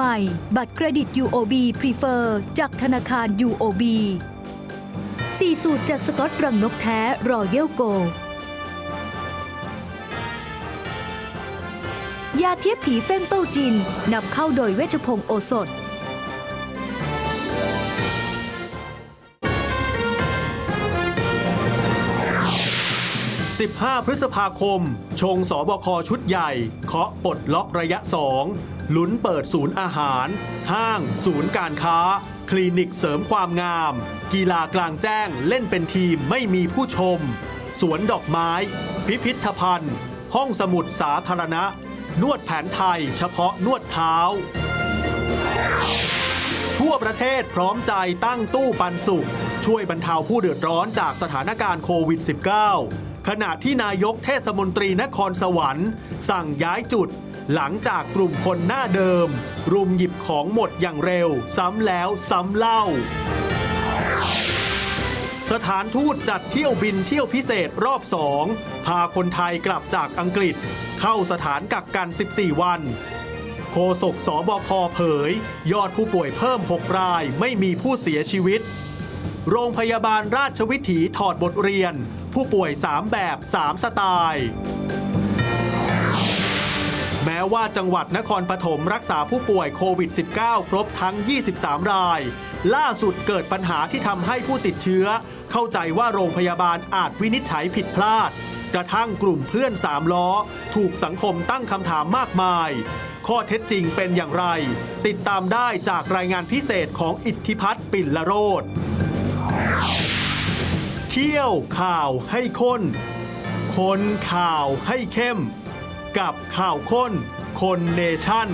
ใหม่ บัตรเครดิต UOB Prefer จากธนาคาร UOB 4สูตรจากสกอตรังนกแท้รอยัลโกยาเทียบผีเฟ้งโต้จินนำเข้าโดยเวชพงศ์โอสถ 15 พฤษภาคม ชงสบคชุดใหญ่ เคาะปลดล็อกระยะ 2 ลุ้นเปิดศูนย์อาหาร ห้าง ศูนย์การค้า คลินิกเสริมความงาม กีฬากลางแจ้งเล่นเป็นทีมไม่มีผู้ชม สวนดอกไม้ พิพิธภัณฑ์ ห้องสมุดสาธารณะ นวดแผนไทยเฉพาะนวดเท้า ทั่วประเทศพร้อมใจตั้งตู้ปันสุข ช่วยบรรเทาผู้เดือดร้อนจากสถานการณ์โควิด -19 ขณะที่นายกเทศมนตรีนครสวรรค์ สั่งย้ายจุด หลังจากกลุ่มคนหน้าเดิม รุมหยิบของหมดอย่างเร็ว ซ้ำแล้วซ้ำเล่า สถานทูตจัดเที่ยวบินเที่ยวพิเศษรอบสองพาคนไทยกลับจากอังกฤษ เข้าสถานกักกัน 14 วันโฆษกสบคเผย ยอดผู้ป่วยเพิ่ม 6 รายไม่มีผู้เสียชีวิต โรงพยาบาลราชวิถีถอดบทเรียน ผู้ป่วย 3 แบบ 3 สไตล์ แม้ว่าจังหวัดนครปฐมรักษาผู้ป่วยโควิด -19 ครบทั้ง 23 ราย ล่าสุดเกิดปัญหาที่ทำให้ผู้ติดเชื้อ เข้าใจว่าโรงพยาบาลอาจวินิจฉัยผิดพลาด กระทั่งกลุ่มเพื่อนสามล้อ ถูกสังคมตั้งคำถามมากมาย ข้อเท็จจริงเป็นอย่างไร ติดตามได้จากรายงานพิเศษของอิทธิพัฒน์ปิ่นละโรธเคี่ยวข่าวให้ข้นคนข่าวให้เข้ม กับข่าวค้นคนเนชั่น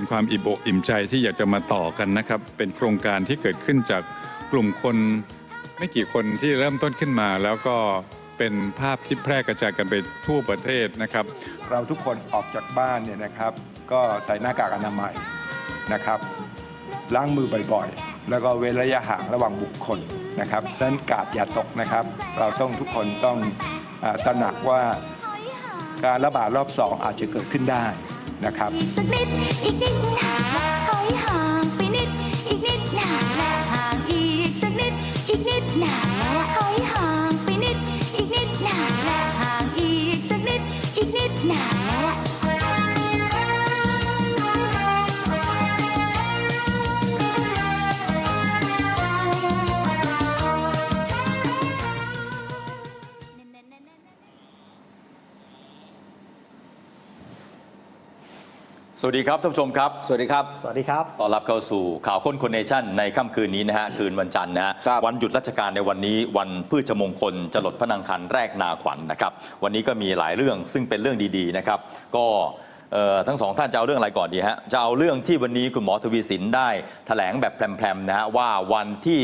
เป็นความอิ่มอกอิ่มใจที่อยากจะมาต่อกันนะครับ เป็นโครงการที่เกิดขึ้นจากกลุ่มคนไม่กี่คนที่เริ่มต้นขึ้นมา แล้วก็เป็นภาพที่แพร่กระจายกันไปทั่วประเทศนะครับ เราทุกคนออกจากบ้านเนี่ยนะครับ ก็ใส่หน้ากากอนามัยนะครับล้างมือบ่อยๆ แล้วก็เว้นระยะห่างระหว่างบุคคลนะครับดังนั้นกาดอย่าตกนะครับ เราต้องทุกคนต้องอตระหนักว่าการระบาดรอบสองอาจจะเกิดขึ้นได้ นะครับ อีกสักนิดอีกนิด สวัสดีครับท่านผู้ชมครับ สวัสดีครับ สวัสดีครับ ต้อนรับเข้าสู่ข่าวค้นคนเนชั่นในค่ำคืนนี้นะฮะ คืนวันจันทร์นะฮะ ครับวันหยุดราชการในวันนี้ วันพืชมงคลจรดพระนางคันแรกนาขวัญนะครับ วันนี้ก็มีหลายเรื่องซึ่งเป็นเรื่องดีๆนะครับ ก็เอ่อทั้งสองท่านจะเอาเรื่องอะไรก่อนดีฮะ จะเอาเรื่องที่วันนี้คุณหมอทวีสินได้แถลงแบบแพรมๆนะฮะว่าวันที่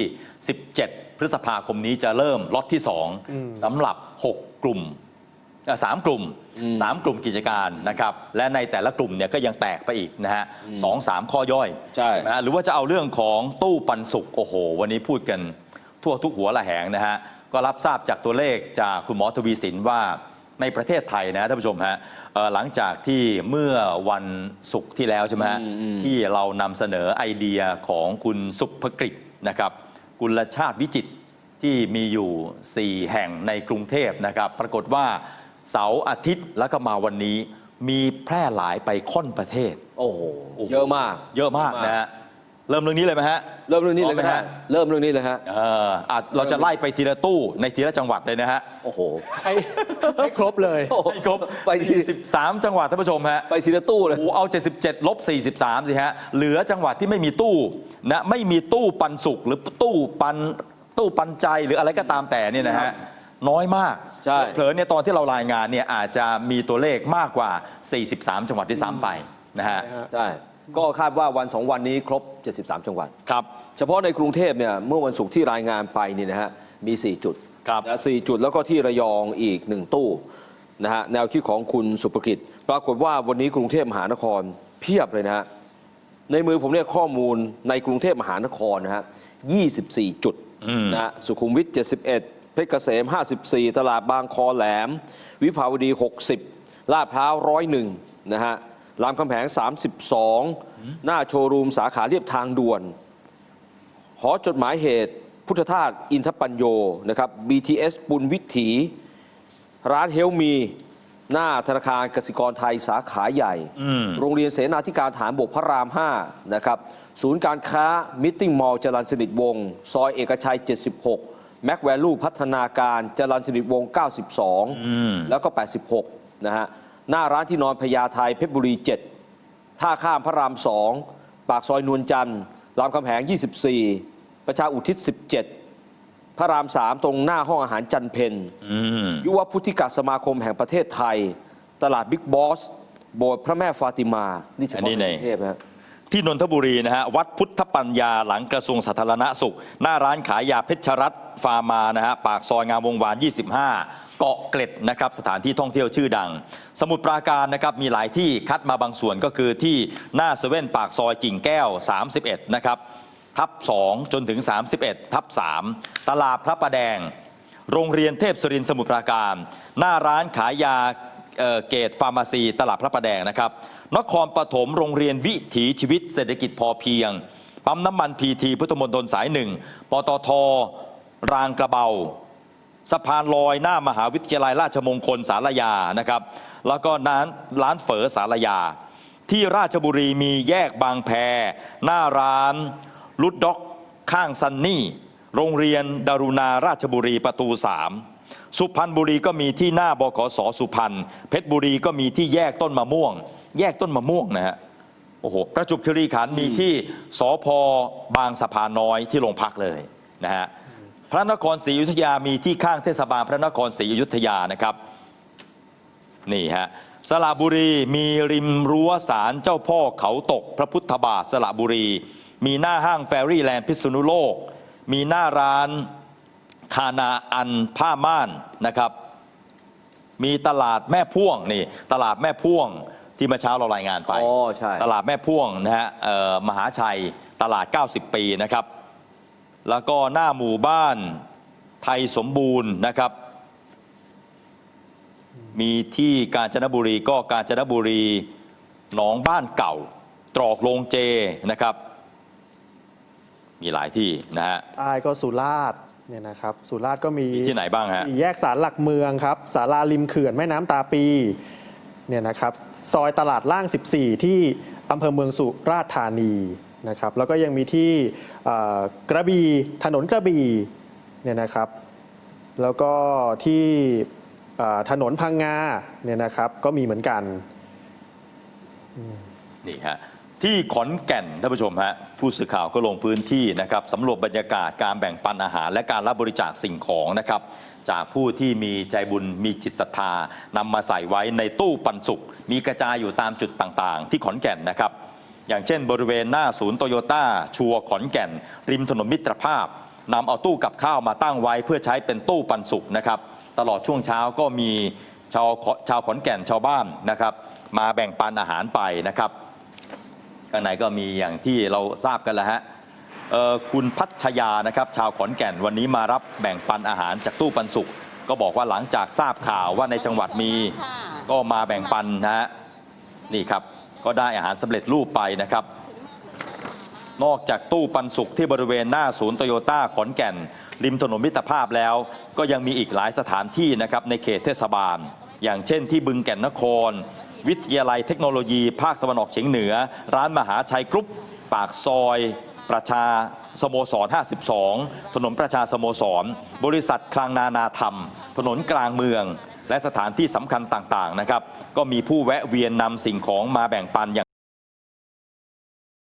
17 พฤษภาคมนี้จะเริ่มล็อตที่2สำหรับ 6 กลุ่มเอ่อ สามกลุ่มสามกลุ่มกิจการนะครับและในแต่ละกลุ่มเนี่ยก็ยังแตกไปอีกนะฮะสองสามข้อย่อยใช่นะฮะหรือว่าจะเอาเรื่องของตู้ปันสุกโอ้โห วันนี้พูดกันทั่วทุกหัวละแหงนะฮะก็รับทราบจากตัวเลขจากคุณหมอทวีสินว่าในประเทศไทยนะท่านผู้ชมฮะเอ่อหลังจากที่เมื่อวันศุกร์ที่แล้วใช่ไหมฮะที่เรานำเสนอไอเดียของคุณสุภกฤษนะครับกุลชาติวิจิตรที่มีอยู่ 4 แห่งในกรุงเทพนะครับ ปรากฏว่า เสาร์อาทิตย์แล้วก็มาวันนี้มีแพร่หลายไปค่อนประเทศโอ้โหโอ้โหเยอะมาก เยอะมากนะฮะเริ่มเรื่องนี้เลยไหมฮะ เริ่มเรื่องนี้เลยไหมพร้อฮะเริ่มเรื่องนี้เลยฮะเอออะเราจะไล่ไปทีละตู้ในทีละจังหวัดเลยนะฮะโอ้โหให้ให้ครบเลยให้ครบไปที43จังหวัดท่านผู้ชมฮะไปทีละตู้เลยโอ้โหเอา 77ลบ43สิฮะเหลือจังหวัดที่ไม่มีตู้นะไม่มีตู้ปันสุกหรือตู้ปันตู้ปันใจหรืออะไรก็ตามแต่เนี่ยนะฮะ น้อยมากใช่ เผลอๆเนี่ยตอนที่เรารายงานเนี่ยอาจจะมีตัวเลขมากกว่า 43 จังหวัดที่ซ้ำไปนะฮะใช่ ก็คาดว่าวันสองวันนี้ครบ 73 จังหวัด ครับ เฉพาะในกรุงเทพเนี่ยเมื่อวันศุกร์ที่รายงานไปนี่นะฮะมี 4 จุดครับนะสี่จุดแล้วก็ที่ระยองอีก 1 ตู้นะฮะแนวคิดของคุณสุภกิจ ปรากฏว่าวันนี้กรุงเทพมหานครเพียบเลยนะฮะในมือผมเนี่ยข้อมูลในกรุงเทพมหานครนะฮะ24 จุดนะฮะสุขุมวิท71 เพชรเกษม 54 ตลาดบางคอแหลม วิภาวดี 60 ลาดพร้าว 101 นะฮะรามคำแหง 32 หน้าโชว์รูมสาขาเรียบทางด่วน หอจดหมายเหตุ พุทธทาสอินทปัญโยนะครับ BTS ปุณวิถี ร้านเฮลมี หน้าธนาคารกสิกรไทยสาขาใหญ่ โรงเรียนเสนาธิการฐานบกพระราม 5 นะครับ ศูนย์การค้ามิตติ้งมอลล์จรัญสนิทวงศ์ซอยเอกชัย 76 แม็กแวลูพัฒนาการจรัญสนิทวงศ์92 แล้วก็ 86 นะฮะ หน้าร้านที่นอนพญาไทเพชรบุรี 7 ท่าข้ามพระราม 2 ปากซอยนวลจันทร์รามคำแหง 24 ประชาอุทิศ 17 พระราม 3 ตรงหน้าห้องอาหารจันเพนยุวพุทธิกสมาคมแห่งประเทศไทย ตลาดบิ๊กบอส โบสถ์พระแม่ฟาติมา นี่เฉอันพาะนี้ในในกรุงเทพฮะ ที่นนทบุรีนะฮะวัดพุทธปัญญาหลังกระทรวงสาธารณสุข หน้าร้านขายยาเพชรรัตฟาร์มานะฮะปากซอยงามวงวาน 25 เกาะเกร็ดนะครับสถานที่ท่องเที่ยวชื่อดัง สมุทรปราการนะครับมีหลายที่คัดมาบางส่วนก็คือที่หน้าเซเว่นปากซอยกิ่งแก้ว 31 นะครับทับ 2 จนถึง 31 ทับ 3 ตลาดพระประแดง โรงเรียนเทพสรินทร์สมุทรปราการ หน้าร้านขายยา เกตฟาร์มาซีตลาดพระประแดงนะครับนครปฐมโรงเรียนวิถีชีวิตเศรษฐกิจพอเพียง ปั๊มน้ำมันพีทีพุทธมณฑลสายหนึ่งปตทรางกระเบาสะพานลอยหน้ามหาวิทยาลัยราชมงคลสารยานะครับ แล้วก็ร้านร้านเฝอสารยา ที่ราชบุรีมีแยกบางแพ หน้าร้านลุดด็อกข้างซันนี่ โรงเรียนดารุณาราชบุรีประตู 3 สุพรรณบุรีก็มีที่หน้าบขสสุพรรณเพชรบุรีก็มีที่แยกต้นมะม่วง แยกต้นมะม่วงนะฮะโอ้โหประจวบคีรีขันธ์มีที่สพบางสะพานน้อยที่โรงพักเลยนะฮะพระนครศรีอยุธยามีที่ข้างเทศบาลพระนครศรีอยุธยานะครับนี่ฮะสระบุรีมีริมรั้วศาลเจ้าพ่อเขาตกพระพุทธบาทสระบุรี มีหน้าห้างแฟรี่แลนด์พิษณุโลก มีหน้าร้าน คานาอันผ้าม่านนะครับ มีตลาดแม่พ่วงนี่ตลาดแม่พ่วงที่เมื่อเช้าเรารายงานไป อ๋อใช่ ตลาดแม่พ่วงนะฮะเอ่อมหาชัยตลาด 90 ปีนะครับ แล้วก็หน้าหมู่บ้านไทยสมบูรณ์นะครับ มีที่กาญจนบุรีก็กาญจนบุรีหนองบ้านเก่า ตรอกโรงเจนะครับ มีหลายที่นะฮะ ใต้ก็สุราษฎร์ เนี่ยนะครับสุราษฎร์ก็มีมีที่ไหนบ้างฮะมีแยกสารหลักเมืองครับสาราริมเขื่อนแม่น้ำตาปีเนี่ยนะครับซอยตลาดล่าง 14 ที่อำเภอเมืองสุราษฎร์ธานีนะครับแล้วก็ยังมีที่เอ่อกระบี่ถนนกระบี่เนี่ยนะครับแล้วก็ที่เอ่อถนนพังงาเนี่ยนะครับก็มีเหมือนกัน นี่ฮะ ที่ขอนแก่นท่านผู้ชมฮะผู้สื่อข่าวก็ลงพื้นที่นะครับสำรวจบรรยากาศการแบ่งปันอาหาร และการรับบริจาคสิ่งของนะครับ จากผู้ที่มีใจบุญมีจิตศรัทธานำมาใส่ไว้ในตู้ปันสุกมีกระจายอยู่ตามจุดต่างๆ ที่ขอนแก่นนะครับ อย่างเช่น บริเวณหน้าศูนย์โตโยต้าชัวขอนแก่น ริมถนนมิตรภาพนำเอาตู้กับข้าวมาตั้งไว้ เพื่อใช้เป็นตู้ปันสุกนะครับ ตลอดช่วงเช้าก็มีชาวชาวขอนแก่นชาวบ้านนะครับ มาแบ่งปันอาหารไปนะครับ ข้างในก็มีอย่างที่เราทราบกันแล้วฮะคุณพัชยานะครับชาวขอนแก่นวันนี้มารับแบ่งปันอาหารจากตู้ปันสุกก็บอกว่าหลังจากทราบข่าวว่าในจังหวัดมีก็มาแบ่งปันนะฮะนี่ครับก็ได้อาหารสำเร็จรูปไปนะครับ นอกจากตู้ปันสุกที่บริเวณหน้าศูนย์โตโยต้าขอนแก่น ริมถนนมิตรภาพแล้ว ก็ยังมีอีกหลายสถานที่นะครับในเขตเทศบาล อย่างเช่นที่บึงแก่นนคร วิทยาลัยเทคโนโลยี ภาคตะวันออกเฉียงเหนือ ร้านมหาชัยกรุ๊ป ปากซอย ประชาสโมสร 52 ถนนประชาสโมสร บริษัทคลังนานาธรรม ถนนกลางเมือง และสถานที่สำคัญต่างๆนะครับ ก็มีผู้แวะเวียนนำสิ่งของมาแบ่งปันอย่าง